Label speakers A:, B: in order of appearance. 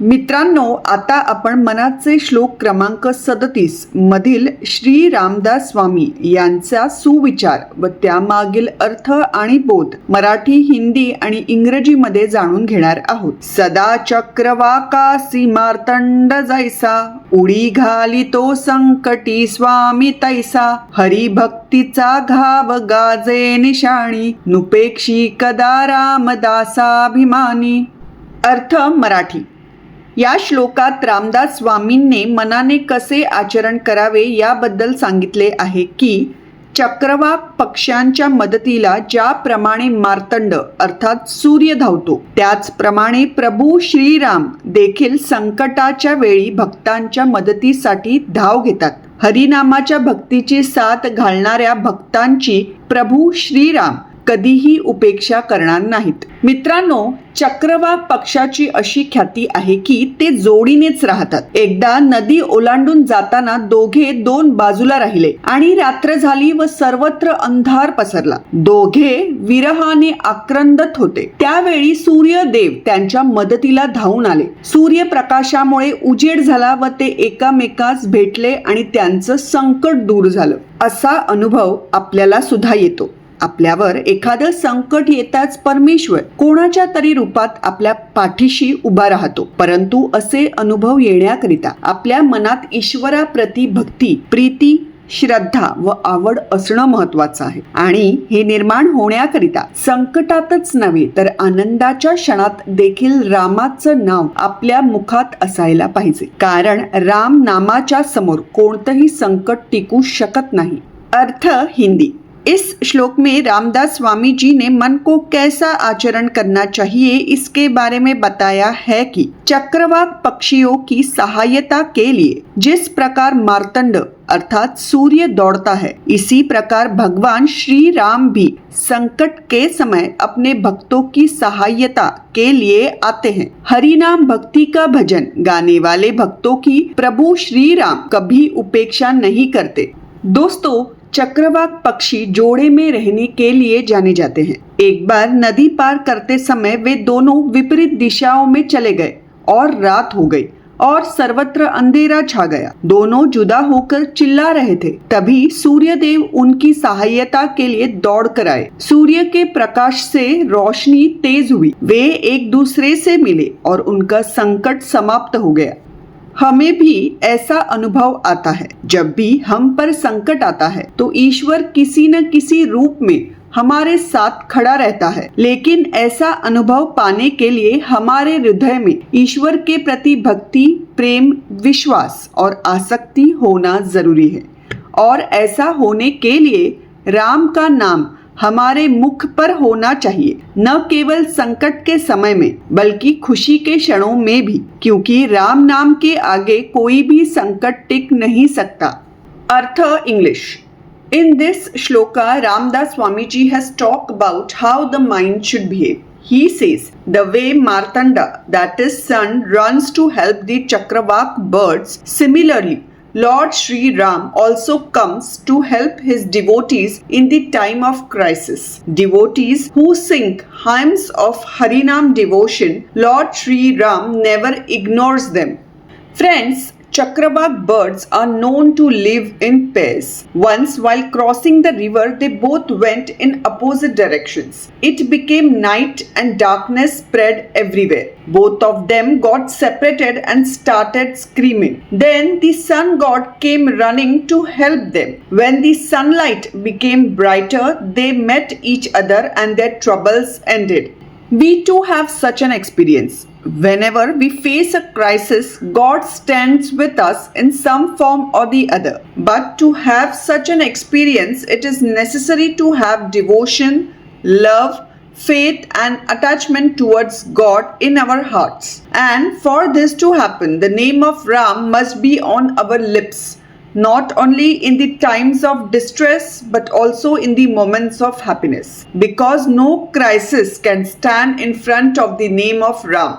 A: मित्रांनो आता आपण मनाचे श्लोक क्रमांक सदतीस मधील श्री रामदास स्वामी यांचा सुविचार व त्यामागील अर्थ आणि बोध मराठी हिंदी आणि इंग्रजीमध्ये जाणून घेणार आहोत. सदा चक्रवाकासी मार्तंड जैसा उडी घाली तो संकटी स्वामी तैसा हरिभक्तीचा घाव गाजे निशाणी नुपेक्षी कदा रामदासाभिमानी. अर्थ मराठी. या श्लोकात रामदास स्वामींनी मनाने कसे आचरण करावे याबद्दल सांगितले आहे की चक्रवाक पक्ष्यांच्या मदतीला ज्याप्रमाणे मार्तंड अर्थात सूर्य धावतो त्याचप्रमाणे प्रभू श्रीराम देखील संकटाच्या वेळी भक्तांच्या मदतीसाठी धाव घेतात. हरिनामाच्या भक्तीची साथ घालणाऱ्या भक्तांची प्रभू श्रीराम कधीही उपेक्षा करणार नाहीत. मित्रांनो चक्रवाक पक्षाची अशी ख्याती आहे की ते जोडीनेच राहतात. एकदा नदी ओलांडून जाताना दोघे दोन बाजूला राहिले आणि रात्र झाली व सर्वत्र अंधार पसरला. दोघे विरहाने आक्रंदत होते. त्यावेळी सूर्यदेव त्यांच्या मदतीला धावून आले. सूर्यप्रकाशामुळे उजेड झाला व ते एकामेकास भेटले आणि त्यांचं संकट दूर झालं. असा अनुभव आपल्याला सुद्धा येतो. आपल्यावर एखादं संकट येताच परमेश्वर कोणाच्या तरी रूपात आपल्या पाठीशी उभा राहतो. परंतु असे अनुभव येण्याकरिता आपल्या मनात ईश्वराप्रती भक्ती प्रीती श्रद्धा व आवड असणं महत्वाचं आहे. आणि हे निर्माण होण्याकरिता संकटातच नव्हे तर आनंदाच्या क्षणात देखील रामाचं नाव आपल्या मुखात असायला पाहिजे. कारण राम नामाच्या समोर कोणतंही संकट टिकू शकत नाही. अर्थ हिंदी. इस श्लोक में रामदास स्वामी जी ने मन को कैसा आचरण करना चाहिए इसके बारे में बताया है कि चक्रवाक पक्षियों की सहायता के लिए जिस प्रकार मार्तंड अर्थात सूर्य दौड़ता है, इसी प्रकार भगवान श्री राम भी संकट के समय अपने भक्तों की सहायता के लिए आते हैं। हरि नाम भक्ति का भजन गाने वाले भक्तों की प्रभु श्री राम कभी उपेक्षा नहीं करते। दोस्तों चक्रवाक पक्षी जोड़े में रहने के लिए जाने जाते हैं। एक बार नदी पार करते समय वे दोनों विपरीत दिशाओं में चले गए और रात हो गई और सर्वत्र अंधेरा छा गया। दोनों जुदा होकर चिल्ला रहे थे। तभी सूर्यदेव उनकी सहायता के लिए दौड़ कर आए। सूर्य के प्रकाश से रोशनी तेज हुई। वे एक दूसरे से मिले और उनका संकट समाप्त हो गया। हमें भी ऐसा अनुभव आता है। जब भी हम पर संकट आता है तो ईश्वर किसी न किसी रूप में हमारे साथ खड़ा रहता है। लेकिन ऐसा अनुभव पाने के लिए हमारे हृदय में ईश्वर के प्रति भक्ति, प्रेम, विश्वास और आसक्ति होना ज़रूरी है। और ऐसा होने के लिए राम का नाम हमारे मुख पर होना चाहिए, न केवल संकट के समय में, बल्कि खुशी के क्षणों में भी, क्योंकि राम नाम के आगे कोई भी संकट टिक नहीं सकता। अर्थ English. In this shloka Ramdas Swami ji has talk about how the mind should behave he says the way Martanda that is sun runs to help the chakravak birds similarly Lord Sri Ram also comes to help his devotees in the time of crisis. Devotees who sing hymns of Harinam devotion, Lord Sri Ram never ignores them. Friends, Chakravak birds are known to live in pairs. Once, while crossing the river, they both went in opposite directions. It became night and darkness spread everywhere. Both of them got separated and started screaming. Then the sun god came running to help them. When the sunlight became brighter, they met each other and their troubles ended. We too have such an experience. Whenever we face a crisis, God stands with us in some form or the other. But to have such an experience, it is necessary to have devotion, love, faith, and attachment towards God in our hearts. And for this to happen, the name of Ram must be on our lips not only in the times of distress but also in the moments of happiness because no crisis can stand in front of the name of Ram.